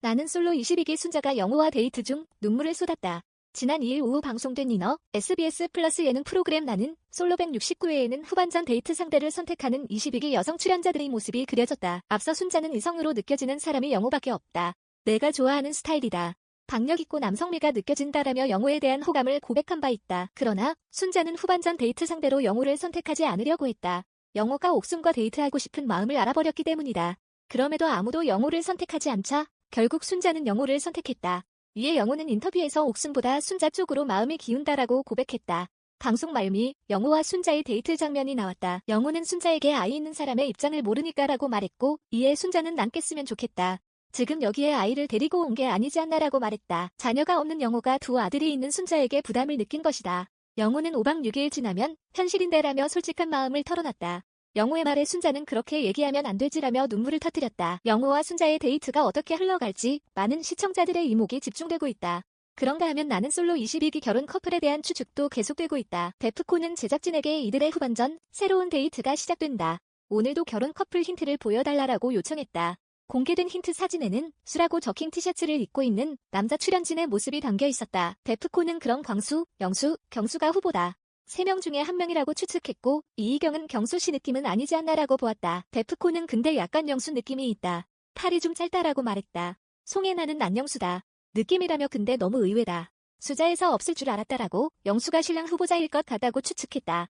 나는 솔로 22기 순자가 영호와 데이트 중 눈물을 쏟았다. 지난 2일 오후 방송된 이너 SBS 플러스 예능 프로그램 나는 솔로 169회에는 후반전 데이트 상대를 선택하는 22기 여성 출연자들의 모습이 그려졌다. 앞서 순자는 이성으로 느껴지는 사람이 영호밖에 없다. 내가 좋아하는 스타일이다. 박력 있고 남성미가 느껴진다라며 영호에 대한 호감을 고백한 바 있다. 그러나 순자는 후반전 데이트 상대로 영호를 선택하지 않으려고 했다. 영호가 옥순과 데이트하고 싶은 마음을 알아버렸기 때문이다. 그럼에도 아무도 영호를 선택하지 않자 결국 순자는 영호를 선택했다. 이에 영호는 인터뷰에서 옥순보다 순자 쪽으로 마음이 기운다라고 고백했다. 방송 말미 영호와 순자의 데이트 장면이 나왔다. 영호는 순자에게 아이 있는 사람의 입장을 모르니까라고 말했고 이에 순자는 남겠으면 좋겠다. 지금 여기에 아이를 데리고 온 게 아니지 않나라고 말했다. 자녀가 없는 영호가 두 아들이 있는 순자에게 부담을 느낀 것이다. 영호는 5박 6일 지나면 현실인데라며 솔직한 마음을 털어놨다. 영호의 말에 순자는 그렇게 얘기하면 안 되지라며 눈물을 터뜨렸다. 영호와 순자의 데이트가 어떻게 흘러갈지 많은 시청자들의 이목이 집중되고 있다. 그런가 하면 나는 솔로 22기 결혼 커플에 대한 추측도 계속되고 있다. 데프콘은 제작진에게 이들의 후반전 새로운 데이트가 시작된다. 오늘도 결혼 커플 힌트를 보여달라고 요청했다. 공개된 힌트 사진에는 수라고 적힌 티셔츠를 입고 있는 남자 출연진의 모습이 담겨 있었다. 데프콘은 그럼 광수, 영수, 경수가 후보다. 세 명 중에 한 명이라고 추측했고 이희경은 경수 씨 느낌은 아니지 않나라고 보았다. 데프콘은 근데 약간 영수 느낌이 있다. 팔이 좀 짧다라고 말했다. 송혜나는 안영수다. 느낌이라며 근데 너무 의외다. 수자에서 없을 줄 알았다라고 영수가 신랑 후보자일 것 같다고 추측했다.